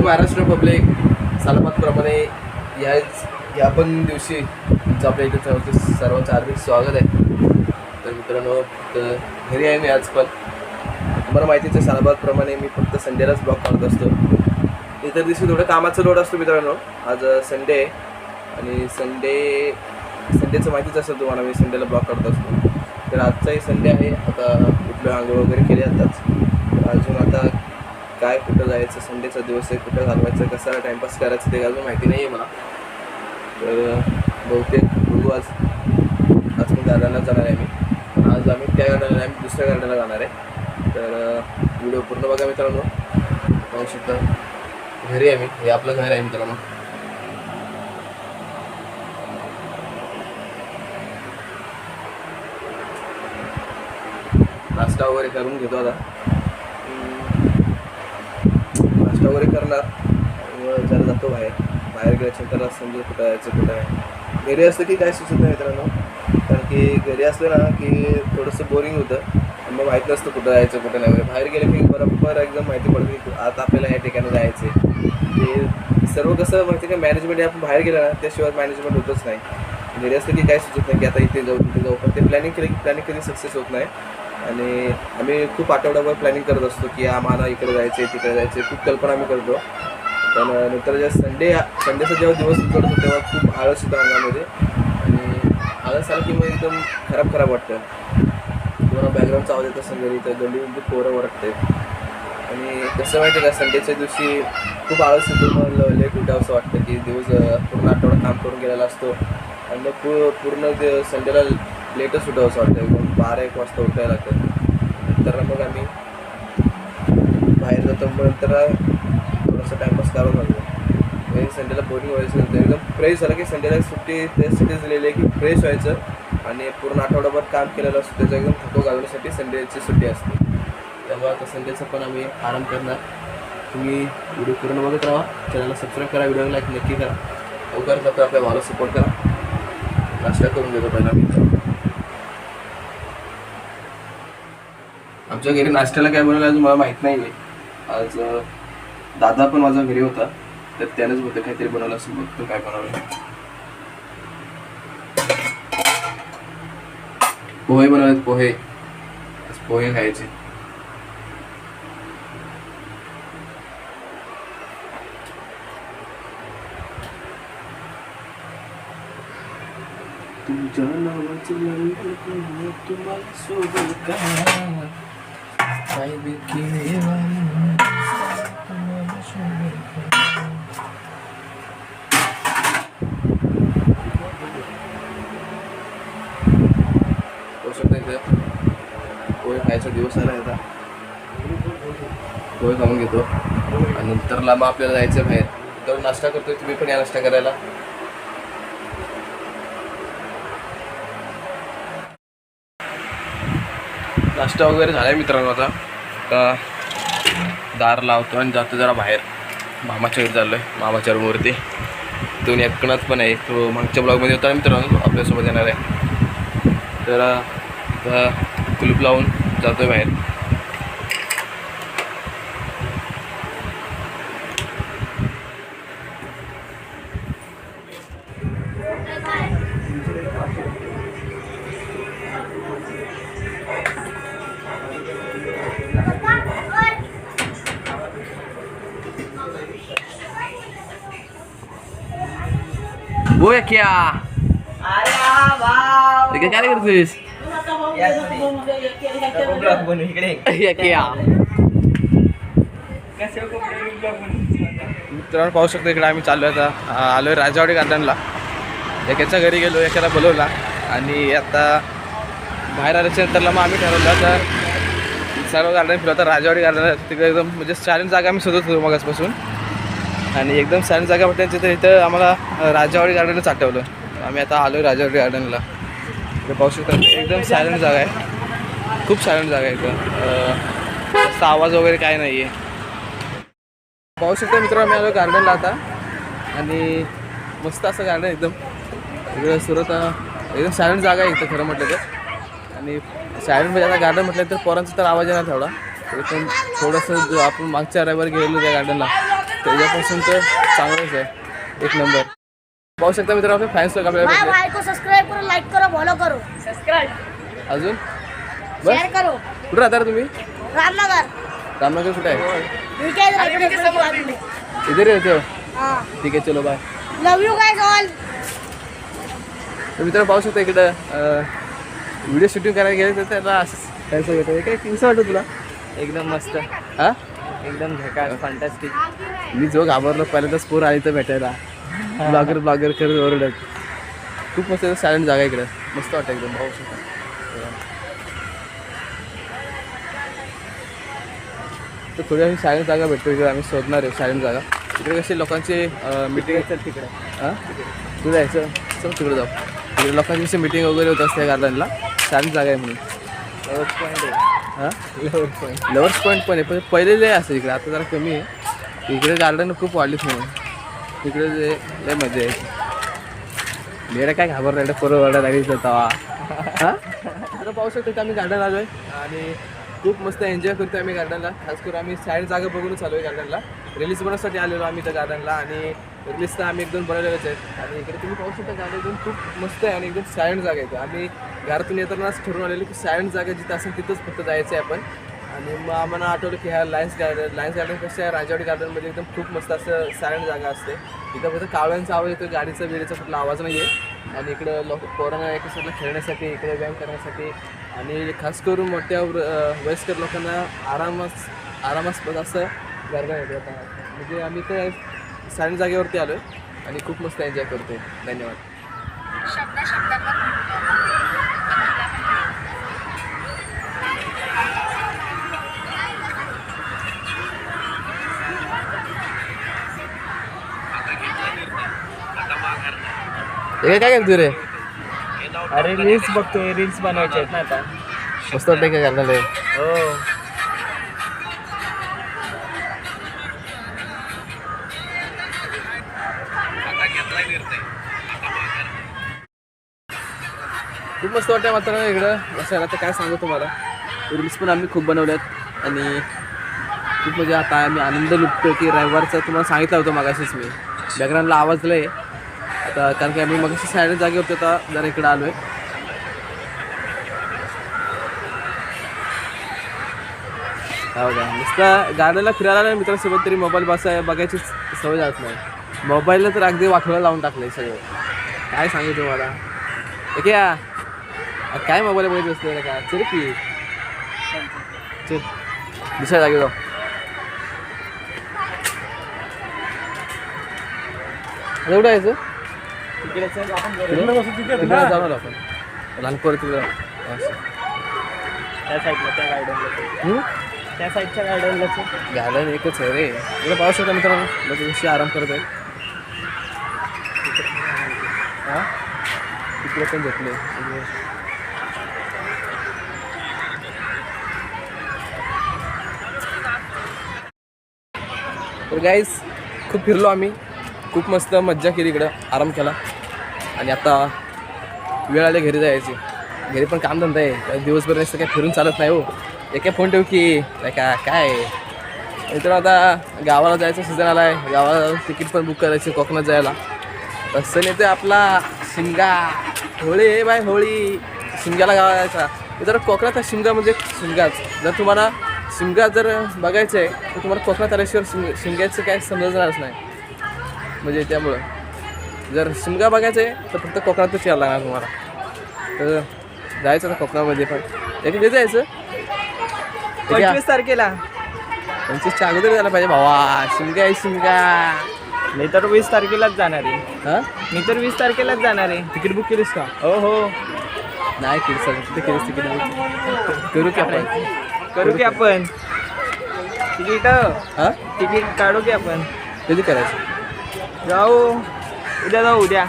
जय Maharashtra public सालाबादप्रमाणे याच या पण दिवशी तुमचं आपल्या इथे सर्वांचं हार्दिक स्वागत आहे. तर मित्रांनो घरी आहे मी आज पण. तुम्हाला माहितीच आहे सालाबादप्रमाणे मी फक्त संडेलाच ब्लॉग काढत असतो. इतर दिवशी थोडं कामाचा लोड असतो मित्रांनो. आज संडे आहे. आणि संडे संडेचं माहितीच असेल तुम्हाला मी संडेला ब्लॉग करत असतो. तर आजचाही संडे आहे. आता कुठलं आंघोळ वगैरे केले आताच. अजून आता काय कुठं जायचं संडेचा दिवस आहे कुठं घालवायचं कसं टाईमपास करायचं ते अजून माहिती नाही आहे मला. तर बहुतेक बघू आज. आज मी गार्डनला जाणार आहे मी. आज आम्ही त्या गार्डनला आम्ही दुसऱ्या गार्डनला जाणार आहे. तर व्हिडिओ पूर्ण बघा मित्रांनो. पाहू शकता. घरी आहे मी. हे आपलं घर आहे मित्रांनो. नाश्ता वगैरे करून घेतो आता नाश्ता वगैरे करणार व जातो बाहेर. बाहेर गेल्याच्यानंतर समजा कुठं जायचं कुठं आहे. घरी असलं की काय सुचत नाही मित्रांनो. कारण की घरी असलं ना की थोडंसं बोरिंग होतं. मग माहीत नसतं कुठं जायचं कुठं नाही. वगैरे बाहेर गेलं की बरोबर एकदम माहिती पडते की आता आपल्याला या ठिकाणी जायचं आहे ते सर्व कसं माहिती का मॅनेजमेंट आपण बाहेर गेलं ना त्याशिवाय मॅनेजमेंट होतच नाही. घरी असलं की काय सुचत नाही की आता इथे जाऊ तिथे जाऊ. पण ते प्लॅनिंग केलं की प्लॅनिंग कधी सक्सेस होत नाही. आणि आम्ही खूप आठवड्याभर प्लॅनिंग करत असतो की आम्हाला इकडे जायचं आहे तिकडे जायचं आहे खूप कल्पना आम्ही करतो. पण नंतर जेव्हा संडे संडेचा जेव्हा दिवस उकडतो तेव्हा खूप आळस येतो अंगामध्ये. आणि आळस आला की मग एकदम खराब खराब वाटतं. तुम्हाला बॅकग्राऊंडचा आवाज येत असेल घरी तर गल्लीमध्ये पोरं ओरडते. आणि कसं माहिती आहे का संडेच्या दिवशी खूप आळस येतो मग लेट उठावं असं वाटतं की दिवस पूर्ण आठवडा काम करून गेलेला असतो. आणि मग पू पूर्ण ते संडेला लेटच उठावं असं वाटतं. एकदम बारा एक वाजता उठायला लागतं. नंतर मग आम्ही बाहेर जातो. मग नंतर थोडंसं टाईमपास करावं लागतो म्हणजे संडेला बोरिंग व्हायचं नंतर एकदम फ्रेश झालं की संडेला सुट्टी सिटीज दिलेली आहे की फ्रेश व्हायचं आणि पूर्ण आठवडाभर काम केलेलं असतं. त्याचा एकदम थको घालवण्यासाठी संडेची सुट्टी असते. तेव्हा आता संडेचा पण आम्ही आराम करणार. तुम्ही व्हिडिओ पूर्ण बघत राहा. चॅनलला सबस्क्राईब करा व्हिडिओ लाईक नक्की करा. लवकर फक्त आपल्या भावाला सपोर्ट करा. नाश्ता करून देतो पहिला मी. आमच्या घरी नाश्त्याला काय बनवलं अजून मला माहीत नाही आहे आज दादा पण माझा घरी होता तर त्यानेच बोलतो काहीतरी बनवलं असं बघतो काय बनवलं पोहे बनवलेत पोहे. पोहे खायचे. तुमच्या नावाचं तुम्हाला सोबत काय देखील तुम्हाला सोबत का? होऊ शकतं इथं पोहे दिवस आला आता. पोहे खाऊन घेतो. आणि नंतरला मग आपल्याला जायचं बाहेर. तर नाश्ता करतोय तुम्ही पण या नाश्ता करायला. नाश्ता वगैरे झाला आहे मित्रांनो आता. आता दार लावतो आणि जातो जरा बाहेर. मामाच्या घरी चाललो आहे मामाच्या रूमवरती दोन एकनाथ पण आहे. तो मागच्या ब्लॉगमध्ये होता मित्रांनो आपल्यासोबत येणार आहे. तर कुलूप लावून जातो आहे बाहेर बोया क्या काय करतोयस या क्या मित्रांनो पाहू शकतो इकडे आम्ही चाललो आता. आलो आहे राजावाडी गार्डनला. एकाच्या घरी गेलो एकाला बोलवला. आणि आता बाहेर आल्याच्या नंतरला मग आम्ही ठरवलं तर सर्व गार्डन फिरवलं तर राजावाडी गार्डन तिकडे एकदम म्हणजे सायलेंट जागा आम्ही शोधत होतो मगासपासून. आणि एकदम सायलेंट जागा म्हटल्यानंतर तर इथं आम्हाला राजावाडी गार्डनच आठवलं. आम्ही आता आलो आहे राजावाडी गार्डनला. इकडे पाहू शकता एकदम सायलंट जागा आहे. खूप सायलंट जागा आहे इथं. जास्त आवाज वगैरे काय नाही आहे पाहू शकता मित्र आम्ही आलो गार्डनला आता. आणि मस्त असं गार्डन एकदम. इकडं सुरत एकदम सायलंट जागा आहे इथं खरं म्हटलं तर. आणि सायलंट म्हणजे आता गार्डन म्हटलं तर पोरांचा तर आवाज येणार थोडा पण थोडंसं जो आपण मागच्या रविवारी गेलेलो त्या गार्डनला त्याच्यापासून तर चांगलंच आहे. एक नंबर. पाहू शकता मित्रांनो आपले फॅन्स लोक आपल्याला भाई भेटले. भाई को सब्सक्राइब करो लाइक करो फॉलो करो. सब्सक्राइब अजून? बस. शेअर करो. कुठं राहता रे तुम्ही? रामनगर. रामनगर कुठे आहे? ठीक है इधर येतो हाँ? ठीक आहे चलो bye love you guys all तर मित्रांनो पाहू शकता इकडं व्हिडिओ शूटिंग करायला गेले तर त्याला असंच फॅन्स घेतो हे काय कसं वाटतं तुला? एकदम मस्त. हा? एकदम झकास फंटास्टिक मी जो घाबरलो पहिल्यांदाच पोर आली तर भेटायला. ब्लॉगर ब्लॉगर करत ओरडत. खूप मस्त सायलेंट जागा इकडं. मस्त वाटतं एकदम. पाहू शकता. तर थोडी आम्ही सायलेंट जागा भेटतो इकडे. आम्ही शोधणार आहे सायलेंट जागा. इकडे कसे लोकांचे मिटिंग चल तिकडे. हां? तू जायचं चल. तिकडे जाऊ. तिकडे लोकांची कशी मिटिंग वगैरे होत असते गार्डनला. सायलेंट जागा आहे म्हणून. लवर्स पॉईंट आहे. हां? लवर्स पॉईंट लवर्स पॉईंट पण आहे. पण पहिले लय असं इकडे. आता जरा कमी आहे. इकडे गार्डन खूप वाढलीच म्हणून. तिकडे जे लय मजा आहे मेरा काय घाबरला नाही पोरं ओरडा तवा हां? आता पाहू शकतो आम्ही गार्डन आलो आहे आणि खूप मस्त एन्जॉय करतो आम्ही गार्डनला खास करून आम्ही साईड जागा बघूनच आलो आहे गार्डनला रिलीज बनवण्यासाठी आलेलो आम्ही त्या गार्डनला आणि रिलीज तर आम्ही एकदम बनवलेलंच आहेत आणि इकडे तुम्ही पाहू शकता गार्डन एकदम खूप मस्त आहे आणि एकदम सायलेंट जागा आहे आम्ही घरातून येतानाच ठरवून आलेलो की सायलेंट जागा जिथं असेल तिथंच फक्त जायचं आहे आपण. आणि मग आम्हाला आठवलं की ह्या लायन्स गार्डन लायन्स गार्डन कसं राजवाडी गार्डनमध्ये एकदम खूप मस्त असं सायलेंट जागा असते. इथं फक्त कावळ्यांचा आवाज येतो गाडीचा बिडीचा कुठला आवाज नाही आहे आणि इकडं लोक पोरांना एका साईडला खेळण्यासाठी इकडे व्यायाम करण्यासाठी आणि खास करून मोठ्या वयस्कर लोकांना आरामास आरामास्पद असं गार्डन आहे आता म्हणजे आम्ही तर सायलेंट जागेवरती आलो आणि खूप मस्त एन्जॉय करतो धन्यवाद. हे काय करतो रे? अरे रील्स बघतोय रील्स बनवायचे आहेत ना आता. मस्त वाटतं काय करणार? आहे हो. खूप मस्त वाटतं मात्र इकडं. बसायला तर काय सांगू तुम्हाला? रील्स पण आम्ही खूप बनवल्यात आणि खूप म्हणजे आता आम्ही आनंद लुटतो की रविवारचा तुम्हाला सांगितलं होतं मागाशीच मी. बॅकग्राऊंडला आवाज लय आहे. आता कारण की आम्ही मगाशी साईड जागे होतो आता जरा इकडं आलो आहे हो का नुसतं गार्डनला फिरायला नाही मित्रांसोबत तरी मोबाईल बसाय बघायची सवय जात नाही. मोबाईलला तर अगदी वाखवायला लावून टाकलं आहे सगळं. काय सांगू तुम्हाला? ओके काय मोबाईल बघत बसले का? चल की. चल. दुसऱ्या जागे जाऊ. एवढं आहे यायचं तिकडे चल आपण तिकडे जाऊ ना आपण. लहान पोरं तिकडे. त्या साईडला त्या गार्डनला? त्या साईडच्या गार्डनला चल. गार्डन एकच आहे रे. इकडे पाहू शकता मित्रांनो कशी आराम करत आहेत हा? तिकडे पण झोपले. तर गाईज खूप फिरलो आम्ही. खूप मस्त मज्जा केली इकडं. आराम केला. आणि आता वेळ आली घरी जायची. घरी पण कामधंदा आहे. दिवसभर नसतं काय फिरून चालत नाही हो. एका फोन ठेवू की? नाही का? काय? मित्र आता गावाला जायचं सीझन आला आहे गावाला तिकीट पण बुक करायची कोकणात जायला. तसं नाही तर आपला. शिमगा. होळी आहे बाय होळी. शिमग्याला गावा जायचा. जर कोकणात शिमगा म्हणजे शिमगाच. जर तुम्हाला शिमगा जर बघायचं आहे तर तुम्हाला कोकणात आल्याशिवाय शिम शिमग्याचं काय समजणारच नाही. म्हणजे त्यामुळं. जर शिमगा बघायचं आहे तर फक्त कोकणातच यायला लागणार तुम्हाला. तर जायचं ना कोकणामध्ये पण. एक कधी जायचं. पंचवीस तारखेला. पंचवीसच्या अगोदर झाला पाहिजे भावा. शिमगा आहे शिमगा. मी तर वीस तारखेलाच जाणार आहे. हां? मी तर वीस तारखेलाच जाणार आहे. तिकीट बुक केलीस का? हो हो. नाही केली सर तिथे केलीस तिकीट बुक? करू की आपण? करू की आपण? तिकीट हां? तिकीट काढू की आपण? कधी करायचं? जाऊ. उद्या जाऊ उद्या